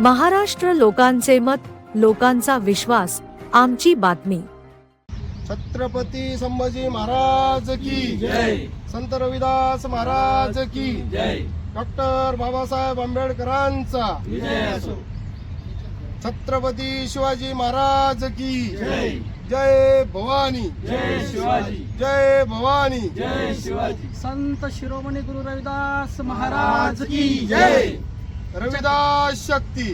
महाराष्ट्र लोकांचे मत लोकांचा विश्वास आमची बातमी. छत्रपती संभाजी महाराज की जय. संत रविदास महाराज की जय. डॉक्टर बाबासाहेब आंबेडकरांचा. विजय असो छत्रपती शिवाजी महाराज की जय. जय भवानी. जय शिवाजी. जय भवानी. जय शिवाजी. संत शिरोमणी गुरु रविदास महाराज की जय. रविदास शक्ती.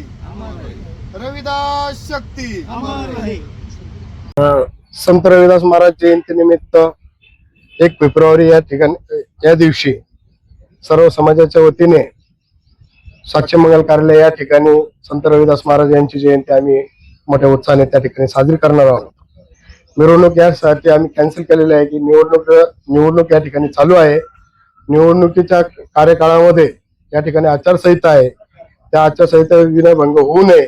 रविदास शक्ती. संत रविदास महाराज जयंतीनिमित्त एक फेब्रुवारी या ठिकाणी या दिवशी सर्व समाजाच्या वतीने साक्षी मंगल कार्यालय या ठिकाणी संत रविदास महाराज यांची जयंती आम्ही मोठ्या उत्साहाने त्या ठिकाणी साजरी करणार आहोत. मिरवणूक यासाठी आम्ही कॅन्सल केलेली आहे की निवडणूक निवडणूक या ठिकाणी चालू आहे. निवडणुकीच्या कार्यकाळामध्ये या ठिकाणी आचारसंहिता आहे. त्या आचारसंहिता विनयभंग होऊ नये.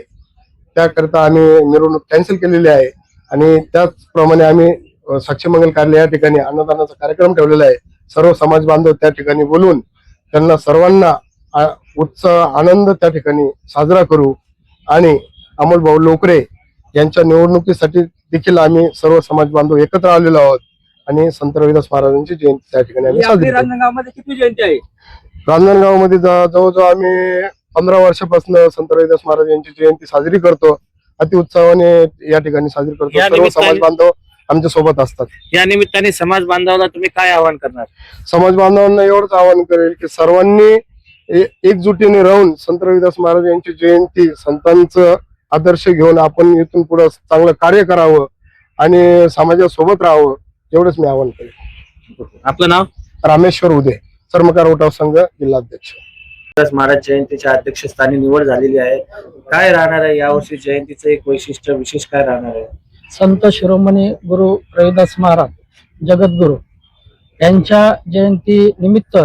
त्याकरिता आम्ही मिरवणूक कॅन्सल केलेली आहे. आणि त्याचप्रमाणे आम्ही अ, साक्षी मंगल कार्यालय या ठिकाणी अन्नदानाचा कार्यक्रम ठेवलेला आहे. सर्व समाज बांधव त्या ठिकाणी बोलून त्यांना सर्वांना उत्साह आनंद त्या ठिकाणी साजरा करू. आणि अमोल भाऊ लोकरे यांच्या निवडणुकीसाठी देखील आम्ही सर्व समाज बांधव एकत्र आलेलो आहोत. आणि संत रविदास महाराजांची जयंती त्या ठिकाणी आम्ही साजरी रांजणगावमध्ये किती जयंती आहे? रांजणगावमध्ये ज- जवळजवळ आम्ही पंधरा वर्षापासून संत रविदास महाराज यांची जयंती साजरी करतो. अति उत्साहाने या ठिकाणी साजरी करतो. या सर्व निमित्ताने- समाज बांधव आमच्यासोबत असतात. या निमित्ताने समाज बांधवांना तुम्ही काय आवाहन करणार? समाज बांधवांना एवढंच आवाहन करेल की सर्वांनी ए- एकजुटीने राहून संत रविदास महाराज यांची जयंती संतांचं आदर्श घेऊन आपण इथून पुढे चांगलं कार्य करावं आणि समाजासोबत राहावं एवढंच मी आवाहन करेल. आपलं नाव? रामेश्वर उदय चर्मकार उठाव संघ जिल्हाध्यक्ष. महाराज जयंतीच्या अध्यक्षस्थानी निवड झालेली आहे. काय राहणार आहे यावर्षी जयंतीचं एक वैशिष्ट्य विशेष काय राहणार आहे? संत शिरोमणी गुरु रविदास महाराज जगद्गुरु यांच्या जयंती निमित्त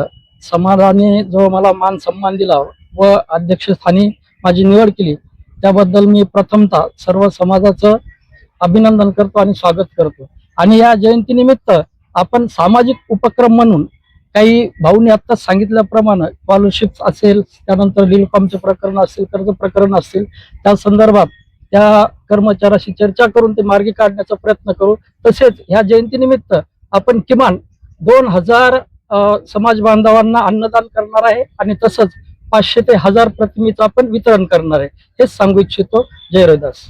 समाजाने जो मला मान सन्मान दिला व अध्यक्षस्थानी माझी निवड केली त्याबद्दल मी प्रथमतः सर्व समाजाचं अभिनंदन करतो आणि स्वागत करतो. आणि या जयंतीनिमित्त आपण सामाजिक उपक्रम म्हणून काही भाऊने आत्ताच सांगितल्याप्रमाणे स्कॉलरशिप असेल त्यानंतर लिलकॉमचे प्रकरण असेल कर्ज प्रकरण असेल त्या संदर्भात त्या कर्मचाऱ्याशी चर्चा करून ते मार्गी काढण्याचा प्रयत्न करू. तसेच ह्या जयंतीनिमित्त आपण किमान दोन हजार अ, समाज बांधवांना अन्नदान करणार आहे आणि तसंच पाचशे ते हजार प्रतिमेचं आपण वितरण करणार आहे. हेच सांगू इच्छितो. जय रविदास.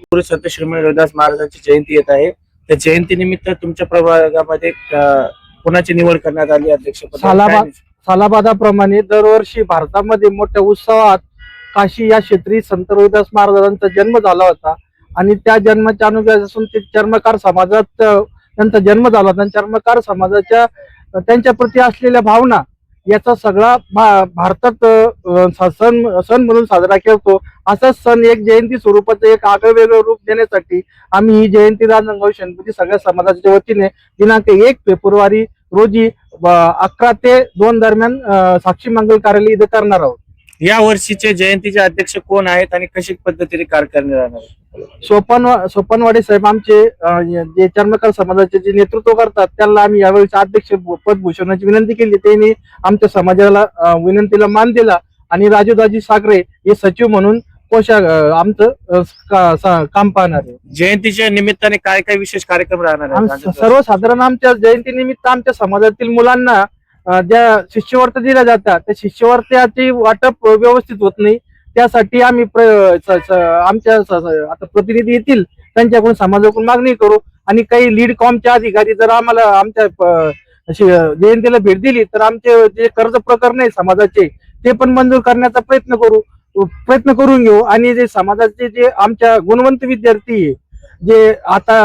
गुरु संत श्रीमंत रविदास महाराजांची जयंती येत आहे. त्या जयंतीनिमित्त तुमच्या प्रभागामध्ये कोणाची निवड करण्यात आली अध्यक्ष सालाबाद. सालाबादाप्रमाणे दरवर्षी भारतामध्ये मोठ्या उत्सवात काशी या क्षेत्री संत रविदास महाराजांचा जन्म झाला होता. आणि त्या जन्माच्या अनुग्रहापासून ते चर्मकार समाजात त्यांचा जन्म झाला होता. आणि चर्मकार समाजाच्या त्यांच्या प्रती असलेल्या भावना याचा सगळा भारतात सण सण म्हणून साजरा करतो असाच सण एक जयंती स्वरूपाचं एक आगळं वेगळं रूप देण्यासाठी आम्ही ही जयंती राजनगाव शनपती सगळ्या समाजाच्या वतीने दिनांक एक फेब्रुवारी रोजी अकरा ते दोन दरम्यान साक्षी मंगल कार्यालय इथं करणार आहोत. या वर्षीचे जयंतीचे अध्यक्ष कोण आहेत आणि कशी पद्धतीने कार्यकारिणी राहणार आहे? सोपान सोपानवाडे साहेब आमचे जे चर्मकार समाजाचे जे नेतृत्व करतात त्यांना आम्ही यावेळी अध्यक्ष पद भूषणाची विनंती केली. त्यांनी आमच्या समाजाला विनंतीला मान दिला. आणि राजूदाजी सागरे हे सचिव म्हणून कोशा अ, आमचं अ, का- सा- काम पाहणार आहे. जयंतीच्या निमित्ताने काय काय विशेष कार्यक्रम राहणार आम- आहेत सर्वसाधारण आमच्या जयंतीनिमित्त आमच्या समाजातील मुलांना अ, ज्या शिष्यवृत्त्या दिल्या जातात त्या शिष्यवृत्त्याची वाटप व्यवस्थित होत नाही. त्यासाठी आम्ही प्र- स- स- आमच्या स- स- आता प्रतिनिधी येतील त्यांच्याकडून समाजाकडून मागणी करू. आणि काही लीड कॉमचे अधिकारी जर आम्हाला आमच्या प- अशी, अ, जयंतीला भेट दिली तर आमचे जे कर्ज प्रकरण आहे समाजाचे ते पण मंजूर करण्याचा प्रयत्न करू. प्रयत्न करून घेऊ. आणि जे समाजाचे जे आमच्या गुणवंत विद्यार्थी जे आता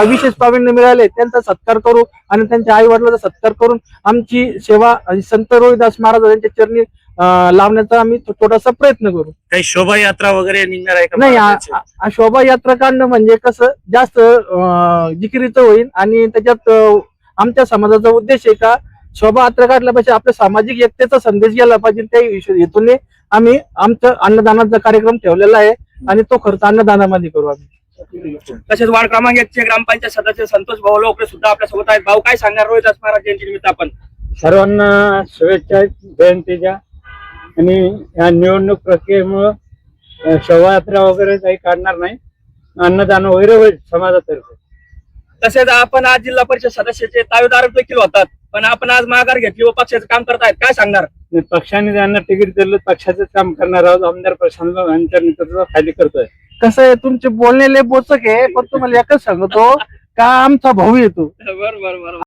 विशेष प्रावीण्य मिळाले त्यांचा सत्कार करू आणि त्यांच्या आई वडिलांचा सत्कार करून आमची सेवा संत रोहिदास महाराज यांच्या चरणी लावण्याचा आम्ही थोडासा प्रयत्न करू. काही शोभायात्रा वगैरे निघणार आहे नाही शोभायात्रा काढणं म्हणजे कसं जास्त जिकिरीचं होईल आणि त्याच्यात आमच्या समाजाचा उद्देश आहे का शोभायात्रा काढल्यापासून आपल्या सामाजिक एकतेचा संदेश गेला पाहिजे त्या हेतूने आम्ही आमचं अन्नदानाचा कार्यक्रम ठेवलेला आहे आणि तो खर्च अन्नदानामध्ये करू आम्ही. तसेच वार्ड क्रमांक एकचे ग्रामपंचायत सदस्य संतोष भाऊ लोकरे सुद्धा आपल्यासोबत आहेत. भाऊ काय सांगणार रोहिदास महाराज जयंती निमित्त आपण? सर्वांना शुभेच्छा जयंतीच्या आणि या निवडणूक प्रक्रियेमुळं शोभायात्रा वगैरे काही काढणार नाही. अन्नदान वगैरे होईल समाजातर्फे. तसेच आपण आज जिल्हा परिषद सदस्याचे दावेदार देखील होतात. पण आपण आज माघार घेतली व पक्षाचं काम करतायत. काय सांगणार? पक्षाने त्यांना तिकीट दिलं पक्षाचंच काम करणार आहोत. आमदार प्रशांत यांच्या नेतृत्वाखाली करतोय. कसं आहे तुमचे बोललेले बोचक आहे पण तुम्हाला एकच सांगतो का आमचा भाऊ येतो? बरोबर बरोबर.